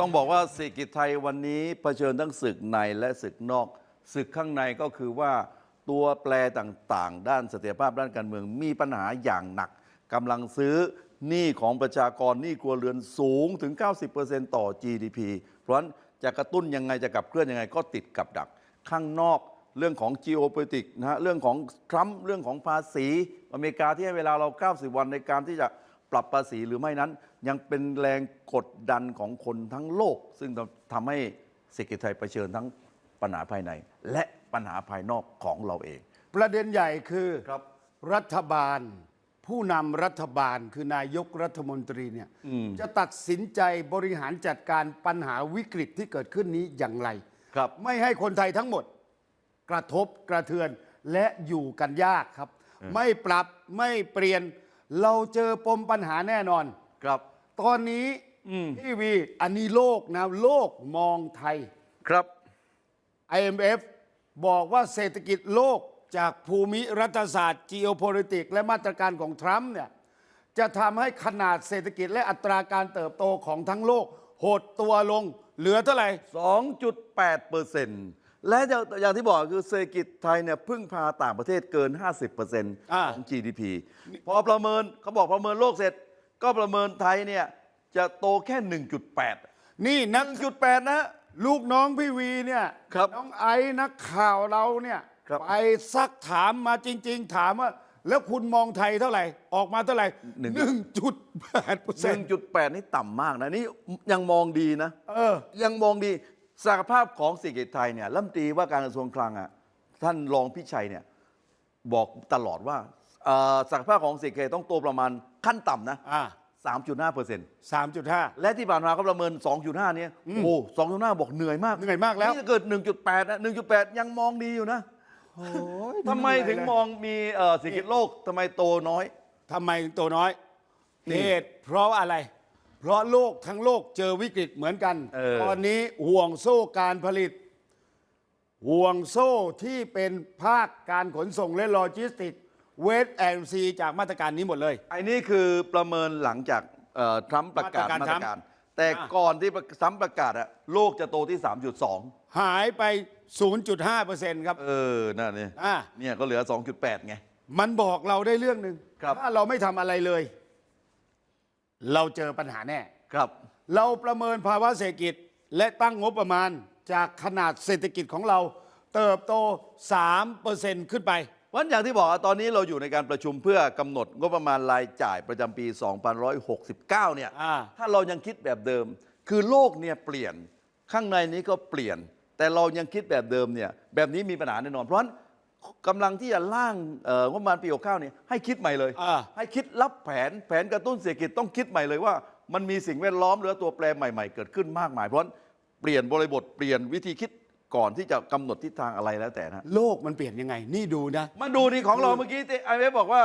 ต้องบอกว่าเศรษฐกิจไทยวันนี้เผชิญทั้งศึกในและศึกนอก ศึกข้างในก็คือว่าตัวแปรต่างๆ ด้านเสถียรภาพด้านการเมืองมีปัญหาอย่างหนักกำลังซื้อหนี้ของประชากรหนี้ครัวเรือนสูงถึง 90%ต่อ GDP เพราะฉะนั้นจะกระตุ้นยังไงจะขับเคลื่อนยังไงก็ติดกับดัก ข้างนอกเรื่องของ geopolitics นะฮะเรื่องของทรัมป์เรื่องของภาษีอเมริกาที่ให้เวลาเรา 90 วันในการที่จะ ปรับภาษีหรือไม่นั้น ยังเป็นแรงกดดันของคนทั้งโลก ซึ่งทำให้เศรษฐกิจไทยเผชิญทั้งปัญหาภายใน และปัญหาภายนอกของเราเอง ประเด็นใหญ่คือครับรัฐบาล ผู้นำรัฐบาลคือนายกรัฐมนตรีเนี่ยจะตัดสินใจบริหารจัดการปัญหาวิกฤตที่เกิดขึ้นนี้อย่างไรครับไม่ให้คนไทยทั้งหมด กระทบกระเทือนและอยู่กันยากครับ ไม่ปรับไม่เปลี่ยน เราเจอปมปัญหาแน่นอน ครับ ตอนนี้พี่วี อันนี้โลกนะ โลกมองไทย ครับ IMF บอกว่าเศรษฐกิจโลกจากภูมิรัฐศาสตร์ geopolitics และมาตรการของทรัมป์เนี่ย จะทำให้ขนาดเศรษฐกิจและอัตราการเติบโตของทั้งโลก หดตัวลง เหลือเท่าไหร่ 2.8เปอร์เซ็นต์ และอย่างอย่างที่บอกคือเศรษฐกิจไทยเนี่ยพึ่งพาต่างประเทศเกิน 50เปอร์เซ็นต์อ่าของ GDP พอประเมินเขาบอกประเมินโลกเสร็จ ก็ประเมินไทยเนี่ยจะโตแค่ 1.8 นี่นัก1.8นะลูกน้องพี่วีเนี่ยครับน้องไอ้นักข่าวเราเนี่ยครับไปซักถามมาจริง ๆ ถามว่าแล้วคุณมองไทยเท่าไหร่ ออกมาเท่าไหร่1.8เปอร์เซ็นต์1.8นี่ต่ำมากนะ นี่ยังมองดีนะ เออ ยังมองดี ศักยภาพของเศรษฐกิจไทยเนี่ยรัฐมนตรีว่าการกระทรวงคลังอะท่านรองพิชัยเนี่ยบอกตลอดว่าเอ่อศักยภาพของเศรษฐกิจต้องโตประมาณขั้นต่ำนะอ่า3.5เปอร์เซ็นต์3.5และที่ผ่านมาเขาประเมิน 2.5 เนี่ยโอ้2.5 บอกเหนื่อยมากเหนื่อยมากแล้วนี่ถ้าเกิด 1.8นะ1.8 ยังมองดีอยู่นะทำไมถึงมองมีเอ่อเศรษฐกิจโลกทำไมโตน้อย ทำไมตัวน้อยนี่ เหตุเพราะอะไร เพราะโลกทั้งโลกเจอวิกฤตเหมือนกัน เออ ตอนนี้ห่วงโซ่การผลิต ห่วงโซ่ที่เป็นภาคการขนส่งและโลจิสติกเวทแอนซีจากมาตรการนี้หมดเลย ไอ้นี่คือประเมินหลังจากเอ่อทรัมป์ประกาศมามาตตรรกาการรทรัมป์แต่อะ ก่อนที่ทรัมป์ประกาศอะโลกจะโตที่ 3.2 หายไป 0.5%ครับ เออนั่นนี่อะ เนี่ยก็เหลือ 2.8 ไง มันบอกเราได้เรื่องหนึ่งครับ ถ้าเราไม่ทำอะไรเลย เราเจอปัญหาแน่ ครับ เราประเมินภาวะเศรษฐกิจและตั้งงบประมาณจากขนาดเศรษฐกิจของเรา เติบโต 3%ขึ้นไป วันอย่างที่บอกอะตอนนี้เราอยู่ในการประชุมเพื่อกำหนดงบประมาณรายจ่ายประจำปี2569 เนี่ย อ่า ถ้าเรายังคิดแบบเดิม คือโลกเนี่ยเปลี่ยน ข้างในนี้ก็เปลี่ยน แต่เรายังคิดแบบเดิมเนี่ย แบบนี้มีปัญหาแน่นอน เพราะฉะนั้น กำลังที่จะร่างเอ่องบประมาณปี69เนี่ยให้คิดใหม่เลยอ่าให้คิดรับแผนแผนกระตุ้นเศรษฐกิจต้องคิดใหม่เลยว่า มันมีสิ่งแวดล้อมหรือตัวแปรใหม่ ๆ เกิดขึ้นมากมาย เพราะฉะนั้นเปลี่ยนบริบทเปลี่ยนวิธีคิดก่อนที่จะกำหนดทิศทางอะไรแล้วแต่นะโลกมันเปลี่ยนยังไง นี่ดูนะมาดูนี่ของเราเมื่อกี้ไอเอฟบอกว่า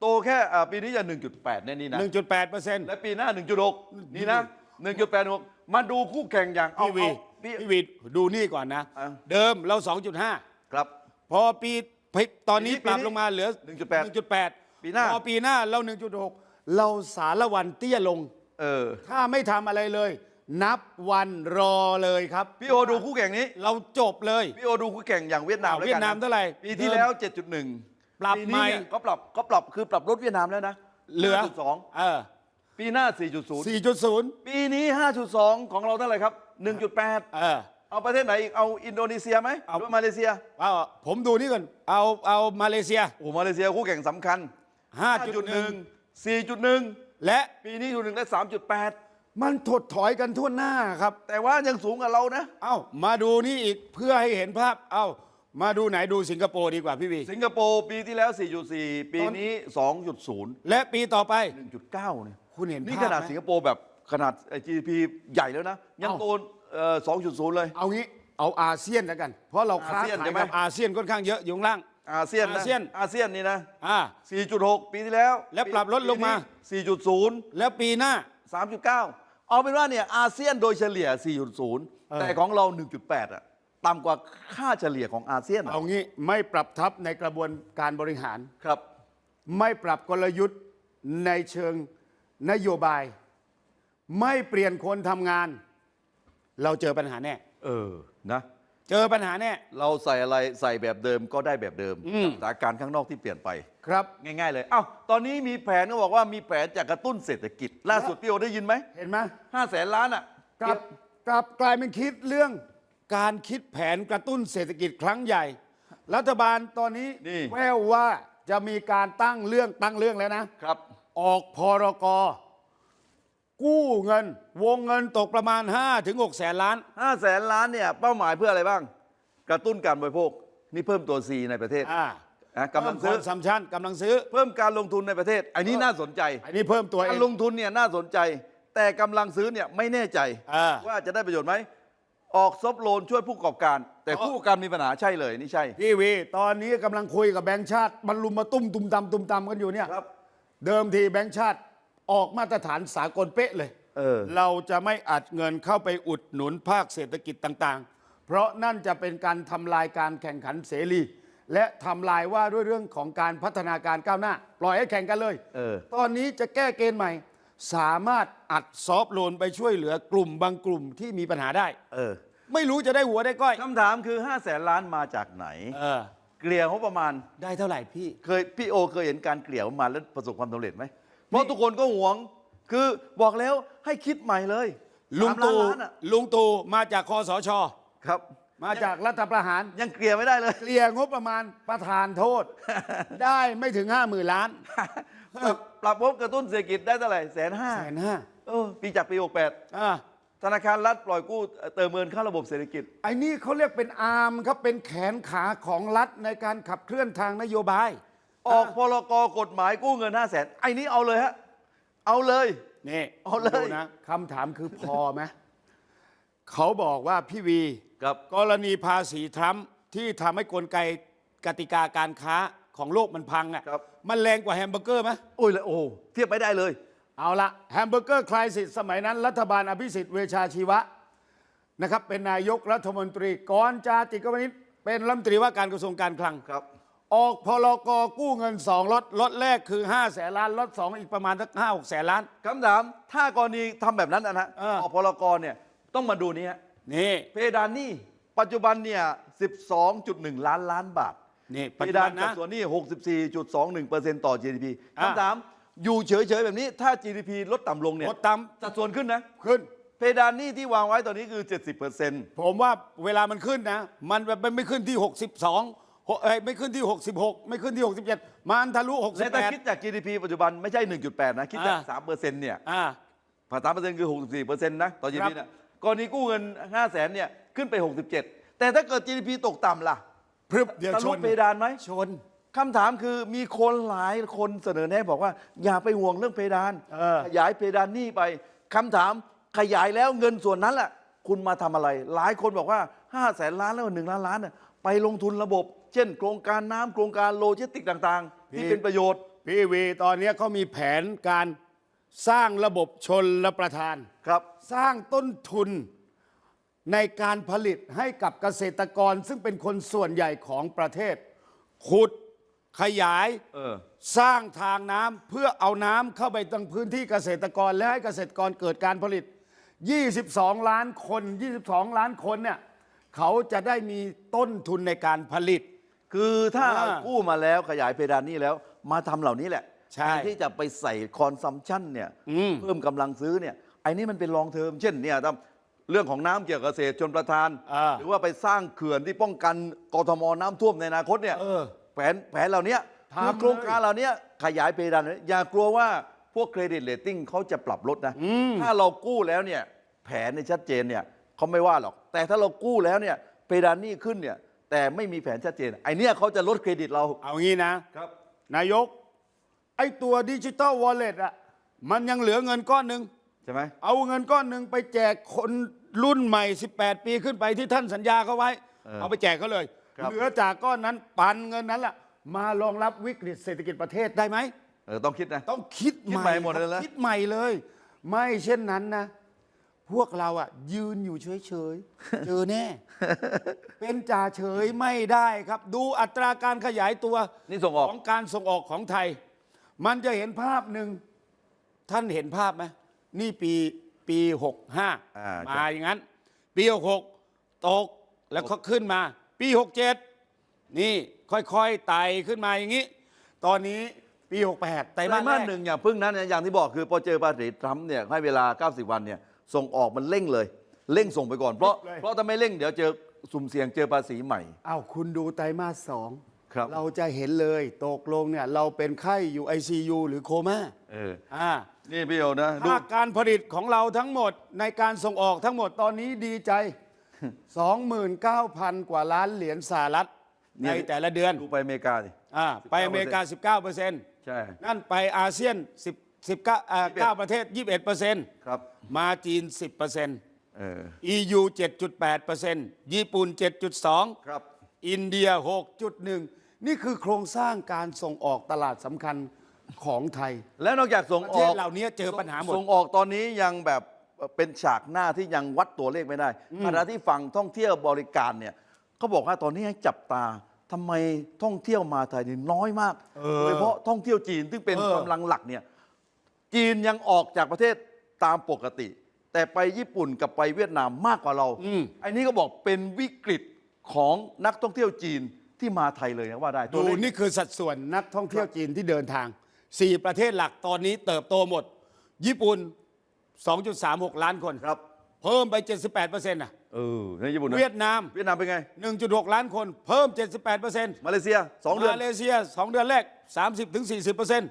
โตแค่อ่าปีนี้จะ 1.8แน่นี่นะ1.8%และปีหน้า 1.6 นี่นะ 1.86 มาดูคู่แข่งอย่างเอาพี่วีเอาพี่พี่วีดูนี่ก่อนนะอะเดิมเราครับ2.5 พอปีตอนนี้ปีนี้ปรับลงมาเหลือ1.8 1.8 ปีหน้าพอปีหน้าเรา 1.6 เราสารวันเตี้ยลง เออ ถ้าไม่ทำอะไรเลย นับวันรอเลยครับ พี่โอดูคู่แข่งนี้ เราจบเลย พี่โอดูคู่แข่งอย่างเวียดนามอ่าแล้วกันเวียดนามเท่าไหร่ปีที่แล้ว 7.1 ปรับปีใหม่นี้เนี่ยก็ปรับก็ปรับคือปรับลดเวียดนามแล้วนะเหลือ5.2เออปีหน้า 4.0 4.0 ปีนี้ 5.2 ของเราเท่าไหร่ครับ 1.8 เออ เอาประเทศไหนอีกเอาอินโดนีเซียไหมเอา หรือว่ามาเลเซียเอาผมดูนี่ก่อนเอาเอามาเลเซีย โอ้มาเลเซียคู่แข่งสำคัญ5.1 4.1 และปีนี้อยู่หนึ่งและ3.8 มันถดถอยกันทั่วหน้าครับ แต่ว่ายังสูงกว่าเรานะ เอ้ามาดูนี่อีกเพื่อให้เห็นภาพ เอ้ามาดูไหนดูสิงคโปร์ดีกว่าพี่วีสิงคโปร์ปีที่แล้ว 4.4 ปีนี้ 2.0 และปีต่อไป 1.9เนี่ยคุณเห็นนี่ภาพขนาดไหม สิงคโปร์แบบ ขนาด GDP ใหญ่แล้วนะ ยังเอ้าโตเอ่อ2.0เลย เอางี้เอาอาเซียนแล้วกัน เพราะเราค้าอาเซียนขายใช่ไหม กับอาเซียนค่อนข้างเยอะอยู่ข้างล่าง อาเซียนนะอาเซียน อาเซียนนี่นะ อ่า 4.6 ปีที่แล้วและปรับลดลงมา ปีนี้4.0 แล้วปีหน้า 3.9 เอาเป็นว่าเนี่ยอาเซียนโดยเฉลี่ย4.0 แต่ของเรา 1.8 อะต่ำกว่าค่าเฉลี่ยของอาเซียนอะเอางี้ไม่ปรับทับในกระบวนการบริหาร ครับ ไม่ปรับกลยุทธ์ในเชิงนโยบาย ไม่เปลี่ยนคนทำงาน เราเจอปัญหาแน่ เออนะ เจอปัญหาแน่ เราใส่อะไรใส่แบบเดิมก็ได้แบบเดิมอืม สถานการณ์ข้างนอกที่เปลี่ยนไป ครับ ง่าย ๆ เลย เอ้า ตอนนี้มีแผนก็บอกว่ามีแผนจะกระตุ้นเศรษฐกิจ ล่าสุดพี่โอได้ยินไหมเห็นไหมห้าแสนล้านอะกลับกลับกลายเป็นคิดเรื่องการคิดแผนกระตุ้นเศรษฐกิจครั้งใหญ่ รัฐบาลตอนนี้นี่แววว่าจะมีการตั้งเรื่องตั้งเรื่องแล้วนะ ครับ ออกพรก กู้เงิน วงเงินตกประมาณ5ถึง6แสนล้าน ห้าแสนล้านเนี่ยเป้าหมายเพื่ออะไรบ้าง กระตุ้นการบริโภค นี่เพิ่มตัว C ในประเทศอ่านะกำลังซื้อซัมชันกำลังซื้อ เพิ่มการลงทุนในประเทศ อันนี้น่าสนใจ อันนี้เพิ่มตัวเอการงลงทุนเนี่ยน่าสนใจ แต่กำลังซื้อเนี่ยไม่แน่ใจ อ่า ว่าจะได้ประโยชน์ไหม ออกซอฟต์โลนช่วยผู้ประกอบการ แต่ผู้ประกอบการมีปัญหาใช่เลยนี่ใช่ พี่วี ตอนนี้กำลังคุยกับแบงค์ชาติบรรลุมมาตุ้มตุมตำตุมตำกันอยู่เนี่ยครับ เดิมทีแบงค์ชาติ ออกมาตรฐานสากลเป๊ะเลยเออ เราจะไม่อัดเงินเข้าไปอุดหนุนภาคเศรษฐกิจต่างๆ เพราะนั่นจะเป็นการทำลายการแข่งขันเสรี และทำลายว่าด้วยเรื่องของการพัฒนาการก้าวหน้า ปล่อยให้แข่งกันเลยเออ ตอนนี้จะแก้เกณฑ์ใหม่ สามารถอัดซอฟต์โลนไปช่วยเหลือกลุ่มบางกลุ่มที่มีปัญหาได้ เออไม่รู้จะได้หัวได้ก้อยคำถามคือ5้าแสนล้านมาจากไหน เออเกลี่ยงบประมาณได้เท่าไหร่พี่ เคยพี่โอเคยเห็นการเกลี่ยงบประมาณแล้วประสบความสำเร็จไหม เพราะทุกคนก็หวง คือบอกแล้วให้คิดใหม่เลยลุงสามล้านตู่ล้านอะลุงตู่มาจากคอสช ครับ มาจากรัฐประหาร ยังเกลี่ยไม่ได้เลย เกลี่ยงบประมาณประธานโทษ ได้ไม่ถึงห้าหมื่นล้านปรับปรับงบกระตุ้นเศรษฐกิจได้เท่าไหร่แสนห้าแสนห้าเออปีจากปี68อ่าธนาคารรัฐปล่อยกู้เติมเงินเข้าระบบเศรษฐกิจ ไอ้นี่เขาเรียกเป็นอาร์มครับเป็นแขนขาของรัฐในการขับเคลื่อนทางนโยบาย ออกพรกกฎหมายกู้เงิน5 0 0แสนไอ้นี้เอาเลยฮะ เอาเลย นี่เอาเลย ดูนะคำถามคือพอไหมเขาบอกว่าพี่วีครับ กรณีภาษีทรัมป์ที่ทำให้กลไกกติกาการค้าของโลกมันพังอะครับ มันแรงกว่าแฮมเบอร์เกอร์ไหมโอ้ยเลยโอ้เทียบไม่ได้เลย เอาละแฮมเบอร์เกอร์คลายสิทธิ์สมัยนั้น รัฐบาลอภิสิทธิ์เวชาชีวะนะครับเป็นนายกรัฐมนตรีก่อนจาติกวนิชเป็นรัฐมนตรีว่าการกระทรวงการคลัง ครับ ออกพลกกู้เงินสองล็อตล็อตแรกคือ5แสนล้านล็อตสองอีกประมาณสักห้าหกแสนล้าน คำถามถ้ากรณีทำแบบนั้นนะฮะเออ ออกพรกเนี่ยต้องมาดูนี้ฮะนี่เพดานหนี้ปัจจุบันเนี่ย 12.1 ล้านล้านบาทนี่เพปัจจุดาบันนจากนะส่วนหนี้64.21%ต่อ GDP อะคำถามอยู่เฉยๆแบบนี้ถ้า GDP ลดต่ำลงเนี่ยลดต่สัดส่วนขึ้นนะำขึ้น เพดานหนี้ที่วางไว้ตอนนี้คือ 70%ผมว่าเวลามันขึ้นนะ มันแบบไม่ขึ้นที่ 62 หกเอ้ยไม่ขึ้นที่ 66 ไม่ขึ้นที่ 67 มันทะลุและถ้าคิด68จาก GDP ปัจจุบันไม่ใช่ 1.8 นะ คิดจากอ่า 3%เนี่ยอ่า ผ่านสามเปอร์เซ็นต์คือ 64%นะ ต่อค GDP รับเนี่ยกรณีกู้เงิน 5 0 0แสนเนี่ย ขึ้นไป 67 แต่ถ้าเกิด GDP ตกต่ำล่ะ พรึบเดี๋ยวทะชลุนเพดานไหม ชน คำถามคือมีคนหลายคนเสนอแนะบอกว่า อย่าไปห่วงเรื่องเพดาน เออ ขยายเพดานหนี้ไปคำถามขยายแล้วเงินส่วนนั้นแหละคุณมาทำอะไร หลายคนบอกว่า5้าแสนล้านแล้วหนึ่งล้านล้านน่ะไปลงทุนระบบ เช่น โครงการน้ำโครงการโลจิสติกต่างๆที่ เป็นประโยชน์พี่วีตอนนี้เขามีแผนการสร้างระบบชนระประทาน ครับ สร้างต้นทุนในการผลิตให้กับเกษตรกรซึ่งเป็นคนส่วนใหญ่ของประเทศ ขุดขยาย เออ สร้างทางน้ำเพื่อเอาน้ำเข้าไปตรงพื้นที่เกษตรกร และให้เกษตรกรเกิดการผลิต 22 ล้านคน 22 ล้านคนเนี่ยเขาจะได้มีต้นทุนในการผลิต คือถ้าอ่ากู้มาแล้วขยายเพดานหนี้แล้ว มาทำเหล่านี้แหละใช่ แทนที่จะไปใส่คอนซัมชันเนี่ยอืม เพิ่มกำลังซื้อเนี่ยไอ้นี่มันเป็นลองเทอมเช่นเนี่ยทำเรื่องของน้ำเกี่ยวกับเกษตรชนประทาน อ่า หรือว่าไปสร้างเขื่อนที่ป้องกันกทมน้ำท่วมในอนาคตเนี่ย เออ แผนแผนเหล่านี้ทำคือโครงการเหล่านี้ขยายเพดานเลยอย่ากลัวว่าพวกเครดิตเรตติ้งเขาจะปรับลดนะถ้าเรากู้แล้วเนี่ยแผนในยชัดเจนเนี่ยเขาไม่ว่าหรอก แต่ถ้าเรากู้แล้วเนี่ยเพดานหนี้ขึ้นเนี่ย แต่ไม่มีแผนชัดเจน ไอเนี่ยเขาจะลดเครดิตเราเอางี้นะ ครับ นายก ไอ้ตัวดิจิ t a ลวอลเล็ตอะมันยังเหลือเงินก้อนหนึ่งใช่ไหมเอาเงินก้อนหนึ่งไปแจกคนรุ่นใหม่ 18 ปีขึ้นไปที่ท่านสัญญาเขาไว้ เออเอาไปแจกเขาเลยครับเหลือจากก้อนนั้นปันเงินนั้นล่ะ มารองรับวิกฤตเศรษฐกิจประเทศได้ไหมเออต้องคิดนะ ต้องคิดคิดใหใหม่ม่หมดเลยคนะรับคิดใหม่เลย ไม่เช่นนั้นนะ พวกเราอะ ยืนอยู่เฉยๆ เจอแน่ เป็นจ่าเฉยไม่ได้ครับ ดูอัตราการขยายตัวนี่ส่งออก ของการส่งออกของไทย มันจะเห็นภาพหนึ่ง ท่านเห็นภาพไหมนี่ปีปี65อ่ามาอย่างนั้น ปี66ตกแล้วก็ขึ้นมา ปี67นี่ค่อยๆไต่ขึ้นมาอย่างนี้ ตอนนี้ปี68ไต่ไตรมาสมาสแรก หนึ่งอย่างพึ่งนั้นเนี่ยอย่างที่บอกคือพอเจอภาษีทรัมป์เนี่ยให้เวลา 90 วันเนี่ย ส่งออกมันเร่งเลย เร่งส่งไปก่อนเพราะเลย เพราะถ้าไม่เร่งเดี๋ยวเจอสุ่มเสี่ยงเจอภาษีใหม่ อ้าวคุณดูไตรมาสสองครับ เราจะเห็นเลยตกลงเนี่ยเราเป็นไข้อยู่ ICU หรือโคม่าเอออ่านี่พี่โอนะดูภาคการผลิตของเราทั้งหมดในการส่งออกทั้งหมดตอนนี้ดีใจ 29,000 กว่าล้านเหรียญสหรัฐเนี่ในยแต่ละเดือนดูไปอเมริกาดิอ่าไปอเมริกา 19เปอร์เซ็นต์ใช่ นั่นไปอาเซียน 10 19อ่า9ประเทศ 21เปอร์เซ็นต์ครับมาจีน 10เปอร์เซ็นต์ เออ EU 7.8เปอร์เซ็นต์ญี่ปุ่น 7.2 ครับ อินเดีย 6.1 นี่คือโครงสร้างการส่งออกตลาดสำคัญของไทย แล้วนอกจากส่งประอเทอศกเหล่านี้เจอปัญหาหมด ส่งออกตอนนี้ยังแบบเป็นฉากหน้าที่ยังวัดตัวเลขไม่ได้ขณะที่ฝั่งท่องเที่ยวบริการเนี่ยเขาบอกว่าตอนนี้ให้จับตาทำไมท่องเที่ยวมาไทยนี่น้อยมากเออโดยเฉพาะท่องเที่ยวจีนซึ่งเป็นเออ กำลังหลักเนี่ย จีนยังออกจากประเทศตามปกติ แต่ไปญี่ปุ่นกับไปเวียดนามมากกว่าเราอืม ไอ้นี้ก็บอกเป็นวิกฤตของนักท่องเที่ยวจีนที่มาไทยเลยนะว่าได้ตัดูวเลข นี่คือสัดส่วนนักท่องเที่ยวจีนที่เดินทาง 4 ประเทศหลักตอนนี้เติบโตหมด ญี่ปุ่น 2.36 ล้านคนครับ เพิ่มไป 78เปอร์เซ็นต์ะเออในญี่ปุ่นนะเวียดนาม เวียดนามเป็นไง 1.6 ล้านคน เพิ่ม 78เปอร์เซ็นต์มาเลเซียสองเดือน มาเลเซีย 2 เดือนแรก 30ถึง40เปอร์เซ็นต์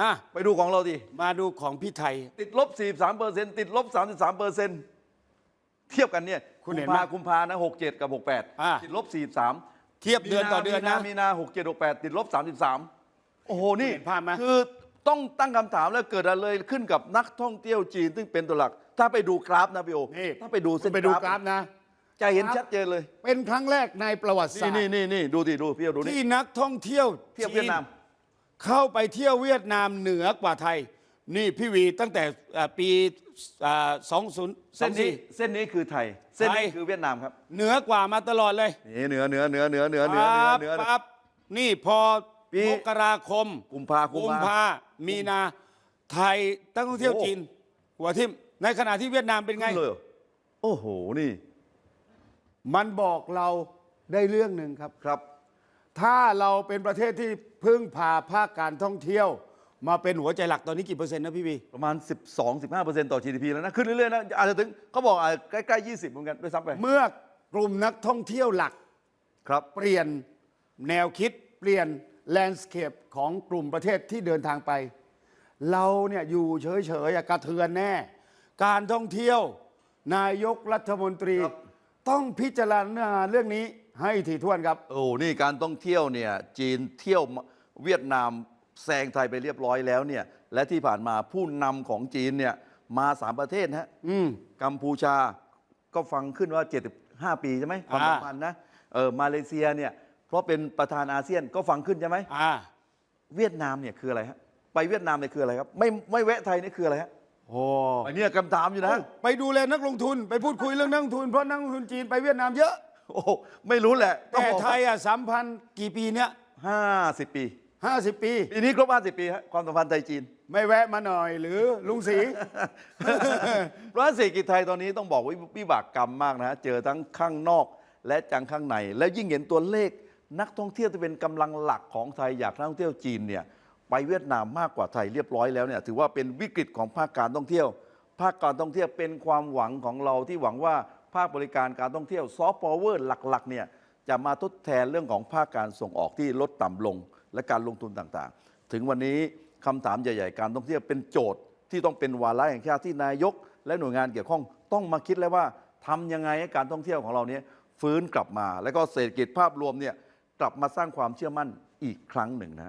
อะไปดูของเราดิ มาดูของพี่ไทย ติดลบ 43เปอร์เซ็นต์ติดลบ 33เปอร์เซ็นต์เทียบกันเนี่ยคุณเห็นกุมไหมภากุมภานะ 67 กับ อ่า68 ติดลบ 43เทียบเดือนต่อเดือนนะ มีนา67 68 ติดลบ 33 โอ้โห นี่คุณเห็นภาพไหม คือต้องตั้งคำถามแล้วเกิดอะไรขึ้นกับนักท่องเที่ยวจีน ซึ่งเป็นตัวหลัก ถ้าไปดูกราฟนะพี่โอนี่ถ้าไปดูเส้นไปดูกราฟนะ จะเห็นชัดเจนเลย เป็นครั้งแรกในประวัติศานี่สตนี่ร์นี่นี่ดูดิดูพี่โอดูนี่ที่นักท่องเที่ยวเทียบเวียดนาม จี เข้าไปเที่ยวเวียดนามเหนือกว่าไทย นี่พี่วีตั้งแต่อ่าปีอ่า20 เส้นนี้24เส้นนี้คือไทย เส้นนี้ไทยคือเวียดนามครับ เหนือกว่ามาตลอดเลยนี่เหนือเหนือเหนือเหนือเหนือเหนือเหนือปั๊บเหนือเหนือปั๊บนี่พอปีมกราคมกุมภากุมกุมภาภามีนาไทยตั้งท่องเที่ยวโอ้จีนหัวทิมในขณะที่เวียดนามเป็นไงขึ้นเลยเหรอโอ้โหนี่ มันบอกเราได้เรื่องหนึ่งครับครับ ถ้าเราเป็นประเทศที่พึ่งพาภาคการท่องเที่ยว มาเป็นหัวใจหลักตอนนี้กี่เปอร์เซ็นต์นะพี่วีประมาณ 12-15%ต่อ GDP แล้วนะ ขึ้นเรื่อยๆนะ อาจจะถึงเขาบอกอาจใกล้ๆ 20เหมือนกันด้วยซ้ำไปเมื่อกลุ่มนักท่องเที่ยวหลัก ครับ เปลี่ยนแนวคิดเปลี่ยนแลนด์สเคปของกลุ่มประเทศที่เดินทางไป เราเนี่ยอยู่เฉยๆอะกระเทือนแน่ การท่องเที่ยวนายกรัฐมนตรี ครับ ต้องพิจารณาเรื่องนี้ให้ถี่ถ้วนครับ โอ้นี่การท่องเที่ยวเนี่ยจีนเที่ยวเวียดนามแซงไทยไปเรียบร้อยแล้วเนี่ยและที่ผ่านมาผู้นำของจีนเนี่ยมาสามประเทศนะฮะอืม กัมพูชาก็ฟังขึ้นว่า 75 ปีใช่ไหมความอ่าสัมพันธ์นะเออมาเลเซียเนี่ยเพราะเป็นประธานอาเซียนก็ฟังขึ้นใช่ไหมอ่า เวียดนามเนี่ยคืออะไรฮะไปเวียดนามเนี่ยคืออะไรครับ ไม่ไม่แวะไทยนี่คืออะไรฮะ โอ้อันเนี้ยคำถามอยู่นะ ไปดูแลนักลงทุนไปพูดคุยเรื่องนักลงทุนเพราะนักลงทุนจีนไปเวียดนามเยอะ โอ้ไม่รู้แหละแต่ไทยอะสามพันกี่ปีเนี้ยห้าสิบปีห้าสิบปีปีนี้ครบห้าสิบปีฮะความสัมพันธ์ไทยจีน ไม่แวะมาหน่อยหรือลุงศรีเพราะฉะนั้นเศรษฐกิจไทยตอนนี้ต้องบอกว่าวิบากกรรมมากนะฮะเจอทั้งข้างนอกและจังข้างใน แล้วยิ่งเห็นตัวเลขนักท่องเที่ยวที่เป็นกำลังหลักของไทยอยากนักท่องเที่ยวจีนเนี่ย ไปเวียดนามมากกว่าไทยเรียบร้อยแล้วเนี่ยถือว่าเป็นวิกฤตของภาคการท่องเที่ยว ภาคการท่องเที่ยวเป็นความหวังของเราที่หวังว่าภาคบริการการท่องเที่ยวซอฟต์พาวเวอร์หลักๆเนี่ยจะมาทดแทนเรื่องของภาคการส่งออกที่ลดต่ำลง และการลงทุนต่างๆ ถึงวันนี้คำถามใหญ่ ๆ การท่องเที่ยวเป็นโจทย์ที่ต้องเป็นวาระแห่งชาติที่นายก และหน่วยงานเกี่ยวข้องต้องมาคิดแล้วว่าทำยังไงให้การท่องเที่ยวของเราเนี้ฟื้นกลับมา แล้วก็เศรษฐกิจภาพรวมเนี่ยกลับมาสร้างความเชื่อมั่นอีกครั้งหนึ่งนะฮะ